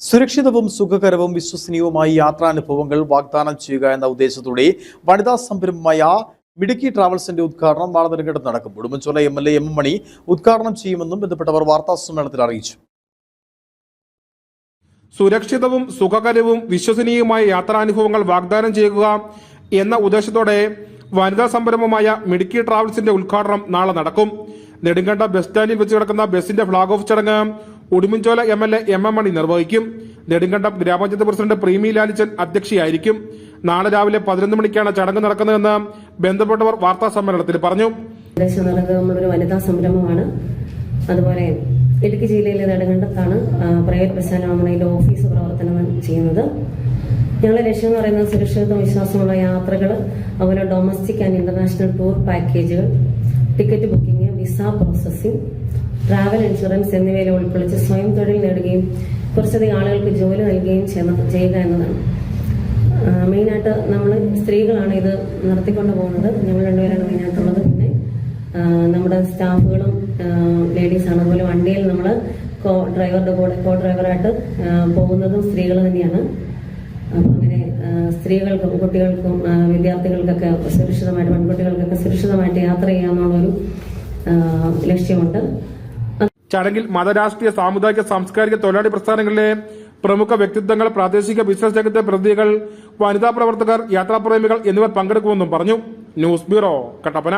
സുരക്ഷിതവും സുഖകരവും വിശ്വസനീയവുമായ യാത്രാനുഭവങ്ങൾ വാഗ്ദാനം ചെയ്യുക എന്ന ഉദ്ദേശത്തോടെ വനിതാ സംരംഭമായ മിടുക്കി ട്രാവൽസിന്റെ ഉദ്ഘാടനം നാളെ നടക്കും Udumbanchola M L A M M Mani ഉദ്ഘാടനം ചെയ്യുമെന്നും ബന്ധപ്പെട്ടവർ വാർത്താ സമ്മേളനത്തിൽ അറിയിച്ചു. സുരക്ഷിതവും സുഖകരവും വിശ്വസനീയവുമായ യാത്രാനുഭവങ്ങൾ വാഗ്ദാനം ചെയ്യുക എന്ന ഉദ്ദേശത്തോടെ വനിതാ സംരംഭമായ മിടുക്കി ട്രാവൽസിന്റെ ഉദ്ഘാടനം നാളെ നടക്കും. നെടുങ്കണ്ട ബസ് സ്റ്റാൻഡിൽ വെച്ച് കിടക്കുന്ന ബസിന്റെ ഫ്ളാഗ് ഓഫ് ചടങ്ങ് Udumbanchola M L A M M Mani നിർവഹിക്കും. നെടുങ്കണ്ടം ഗ്രാമപഞ്ചായത്ത് പ്രസിഡന്റ് പ്രീമി ലാലിച്ചൻ അധ്യക്ഷയായിരിക്കും. നാളെ രാവിലെ പതിനൊന്ന് മണിക്കാണ് ചടങ്ങ് നടക്കുന്നതെന്ന് ബന്ധപ്പെട്ടവർ വാർത്താ സമ്മേളനത്തിൽ പറഞ്ഞു. വനിതാ സംരംഭമാണ്. അതുപോലെ ഇടുക്കി ജില്ലയിലെ നെടുങ്കണ്ടത്താണ് പ്രൈവറ്റ് ഓഫീസ് പ്രവർത്തനം ചെയ്യുന്നത്. ഞങ്ങളുടെ ലക്ഷ്യം എന്ന് പറയുന്നത് സുരക്ഷിതത്വം വിശ്വാസമുള്ള യാത്രകൾ അതുപോലെ ഡൊമസ്റ്റിക് ആൻഡ് ഇന്റർനാഷണൽ ടൂർ പാക്കേജുകൾ ticket booking visa processing travel insurance എന്നിവയിൽ ഉൾക്കൊള്ളിച്ച് സ്വയം തൊഴിൽ നേടുകയും കുറച്ചധികം ആളുകൾക്ക് ജോലി നൽകുകയും ചെയ്യുക എന്നതാണ്. മെയിനായിട്ട് നമ്മൾ സ്ത്രീകളാണ് ഇത് നടത്തിക്കൊണ്ട് പോകുന്നത്. ഞങ്ങൾ രണ്ടുപേരാണ് മെയിനായിട്ടുള്ളത്. പിന്നെ നമ്മുടെ സ്റ്റാഫുകളും ലേഡീസാണ്. അതുപോലെ വണ്ടിയിൽ നമ്മൾ കോ ഡ്രൈവറുടെ കൂടെ കോ ഡ്രൈവറായിട്ട് പോകുന്നതും സ്ത്രീകൾ തന്നെയാണ്. അപ്പം അങ്ങനെ സ്ത്രീകൾക്കും കുട്ടികൾക്കും വിദ്യാർത്ഥികൾക്കൊക്കെ സുരക്ഷിതമായിട്ട് പെൺകുട്ടികൾക്കൊക്കെ സുരക്ഷിതമായിട്ട് യാത്ര ചെയ്യാമെന്നുള്ളൊരു ലക്ഷ്യമുണ്ട്. ചടങ്ങിൽ മതരാഷ്ട്രീയ സാമുദായിക സാംസ്കാരിക തൊഴിലാളി പ്രസ്ഥാനങ്ങളിലെ പ്രമുഖ വ്യക്തിത്വങ്ങൾ പ്രാദേശിക ബിസിനസ് രംഗത്തെ പ്രതിനിധികൾ വനിതാ പ്രവർത്തകർ യാത്രാപ്രേമികൾ എന്നിവർ പങ്കെടുക്കുമെന്നും പറഞ്ഞു. News bureau Kattappana.